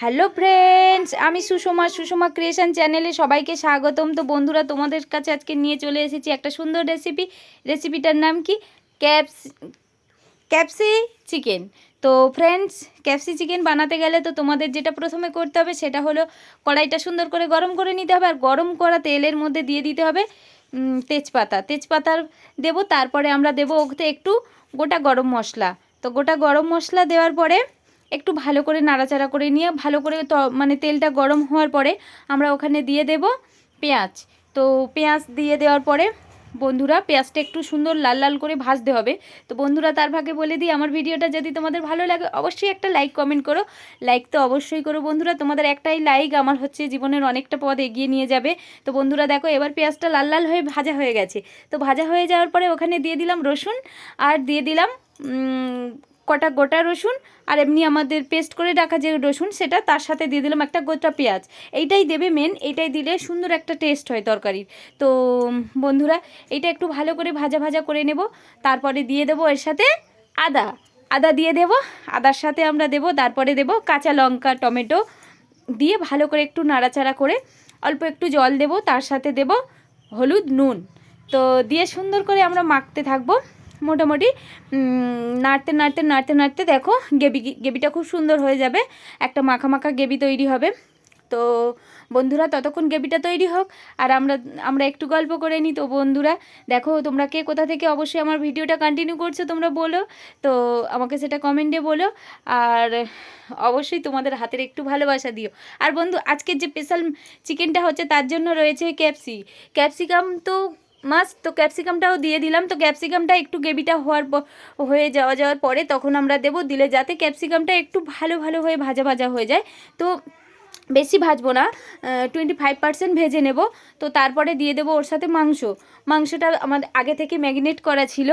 Hello friends আমি Sushma Sushma creation চ্যানেলে সবাইকে স্বাগতম। তো বন্ধুরা, তোমাদের কাছে আজকে নিয়ে চলে এসেছি একটা সুন্দর রেসিপি রেসিপিটার নাম কি? ক্যাপস ক্যাপসি চিকেন তো ফ্রেন্ডস ক্যাপসি চিকেন বানাতে গেলে তো তোমাদের যেটা প্রথমে করতে হবে, সেটা হলো কড়াইটা সুন্দর করে গরম করে নিতে হবে, আর গরম করা তেলের মধ্যে দিয়ে দিতে হবে তেজপাতা। তেজপাতা দেবো, তারপরে আমরা দেবো ওতে একটু গোটা গরম মশলা। তো গোটা গরম মশলা দেওয়ার পরে একটু ভালো করে নাড়াচাড়া করে নিয়ে, ভালো করে ত মানে তেলটা গরম হওয়ার পরে আমরা ওখানে দিয়ে দেব পেঁয়াজ। তো পেঁয়াজ দিয়ে দেওয়ার পরে বন্ধুরা, পেঁয়াজটা একটু সুন্দর লাল লাল করে ভাজতে হবে। তো বন্ধুরা, তার ভাগে বলে দিই, আমার ভিডিওটা যদি তোমাদের ভালো লাগে, অবশ্যই একটা লাইক, কমেন্ট করো। লাইক তো অবশ্যই করো বন্ধুরা, তোমাদের একটাই লাইক, আমার হচ্ছে জীবনের অনেকটা পথ এগিয়ে নিয়ে যাবে। তো বন্ধুরা, দেখো, এবার পেঁয়াজটা লাল লাল হয়ে ভাজা হয়ে গেছে। তো ভাজা হয়ে যাওয়ার পরে ওখানে দিয়ে দিলাম রসুন, আর দিয়ে দিলাম কটা গোটা রসুন আর এমনি আমাদের পেস্ট করে রাখা যে রসুন, সেটা তার সাথে দিয়ে দিলাম একটা গোটা পেঁয়াজ। এইটাই দেবে মেন এইটাই দিলে সুন্দর একটা টেস্ট হয় তরকারির। তো, বন্ধুরা, এইটা একটু ভালো করে ভাজা ভাজা করে নেব। তারপরে দিয়ে দেবো এর সাথে আদা। আদা দিয়ে দেব। আদার সাথে আমরা দেব, তারপরে দেব কাঁচা লঙ্কা, টমেটো দিয়ে ভালো করে একটু নাড়াচাড়া করে অল্প একটু জল দেব। তার সাথে দেব হলুদ নুন। তো দিয়ে সুন্দর করে আমরা মাখতে থাকব। মোটামুটি নাড়তে নাড়তে নাড়তে নাড়তে দেখো গেবি, গেবিটা খুব সুন্দর হয়ে যাবে। একটা মাখা মাখা গেবি তৈরি হবে। তো বন্ধুরা, ততক্ষণ গেবিটা তৈরি হোক। আর আমরা আমরা একটু গল্প করে নিই। তো বন্ধুরা, দেখো তোমরা কে কোথা থেকে অবশ্যই আমার ভিডিওটা কন্টিনিউ করছ তোমরা বলো। তো আমাকে সেটা কমেন্টে বলো। আর অবশ্যই তোমাদের হাতের একটু ভালোবাসা দিও। আর বন্ধু, আজকের যে স্পেশাল চিকেনটা হচ্ছে, তার জন্য রয়েছে ক্যাপসি ক্যাপসিকাম তো মাস্ট, তো ক্যাপসিকামটাও দিয়ে দিলাম। তো ক্যাপসিকামটা একটু গ্রেভিটা হওয়ার হয়ে যাওয়া, যাওয়ার পরে তখন আমরা দেবো দিলে যাতে ক্যাপসিকামটা একটু ভালো ভালো হয়ে ভাজা ভাজা হয়ে যায়। তো বেশি ভাজবো না টোয়েন্টি ফাইভ পার্সেন্ট ভেজে নেব। তো তারপরে দিয়ে দেবো ওর সাথে মাংস। মাংসটা আমাদের আগে থেকে ম্যাগনেট করা ছিল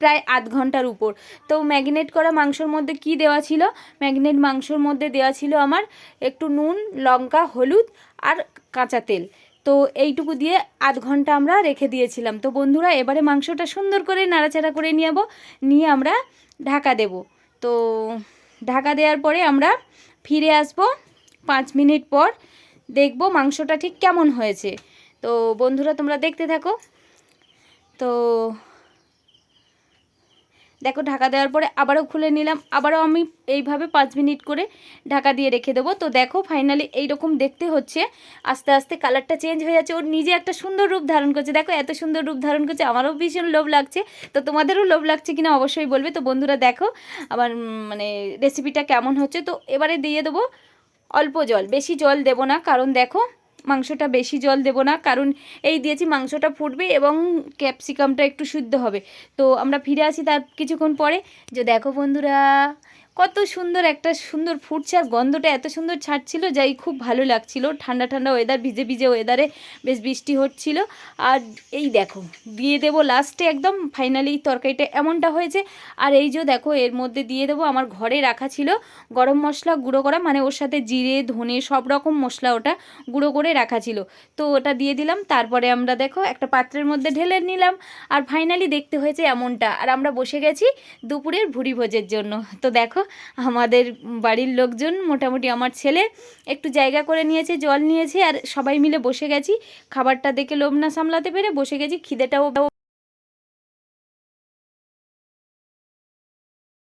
প্রায় আধ ঘণ্টার উপর। তো ম্যাগনেট করা মাংসর মধ্যে কি দেওয়া ছিল? ম্যাগনেট মাংসর মধ্যে দেওয়া ছিল আমার একটু নুন, লঙ্কা, হলুদ আর কাঁচা তেল। তো এইটুকু দিয়ে আধ ঘণ্টা আমরা রেখে দিয়েছিলাম। তো বন্ধুরা, এবারে মাংসটা সুন্দর করে নাড়াচাড়া করে নিয়ে নিয়ে আমরা ঢাকা দেব। তো ঢাকা দেওয়ার পরে আমরা ফিরে আসব পাঁচ মিনিট পর, দেখব মাংসটা ঠিক কেমন হয়েছে। তো বন্ধুরা, তোমরা দেখতে থাকো। তো দেখো ঢাকা দেওয়ার পরে আবারও খুলে নিলাম। আবারও আমি এইভাবে পাঁচ মিনিট করে ঢাকা দিয়ে রেখে দেবো। তো দেখো ফাইনালি এইরকম দেখতে হচ্ছে। আস্তে আস্তে কালারটা চেঞ্জ হয়ে যাচ্ছে। ওর নিজে একটা সুন্দর রূপ ধারণ করছে। দেখো এত সুন্দর রূপ ধারণ করছে। আমারও ভীষণ লোভ লাগছে। তো তোমাদেরও লোভ লাগছে কিনা অবশ্যই বলবে। তো বন্ধুরা দেখো উম, মানে রেসিপিটা কেমন হচ্ছে। তো এবারে দিয়ে দেবো অল্প জল। বেশি জল দেব না। কারণ দেখো মাংসটা বেশি জল দেব না, কারণ এই দিয়েছি মাংসটা ফুটবে এবং ক্যাপসিকামটা একটু শুদ্ধ হবে। তো আমরা ফিরে আসি তার কিছুক্ষণ পরে। যে দেখো বন্ধুরা কত সুন্দর একটা সুন্দর ফুটছে আর গন্ধটা এত সুন্দর ছাড়ছিল, যাই খুব ভালো লাগছিল। ঠান্ডা ঠান্ডা ওয়েদার ভিজে ভিজে ওয়েদারে বেশ বৃষ্টি হচ্ছিল। আর এই দেখো, দিয়ে দেবো লাস্টে একদম ফাইনালি তরকারিটা এমনটা হয়েছে। আর এই যে দেখো, এর মধ্যে দিয়ে দেবো আমার ঘরে রাখা ছিল গরম মশলা, গুঁড়ো করা মানে ওর সাথে জিরে, ধনে, সব রকম মশলা ওটা গুঁড়ো করে রাখা ছিল। তো ওটা দিয়ে দিলাম, তারপরে আমরা দেখো একটা পাত্রের মধ্যে ঢেলে নিলাম। আর ফাইনালি দেখতে হয়েছে এমনটা। আর আমরা বসে গেছি দুপুরের ভুড়ি ভোজের জন্য। তো দেখো আমাদের বাড়ির লোকজন, মোটামুটি আমার ছেলে, একটু জায়গা করে নিয়েছে, জল নিয়েছে, আর সবাই মিলে বসে গেছি। খাবারটা দেখে লোভ না সামলাতে পেরে বসে গেছি, খিদেটাও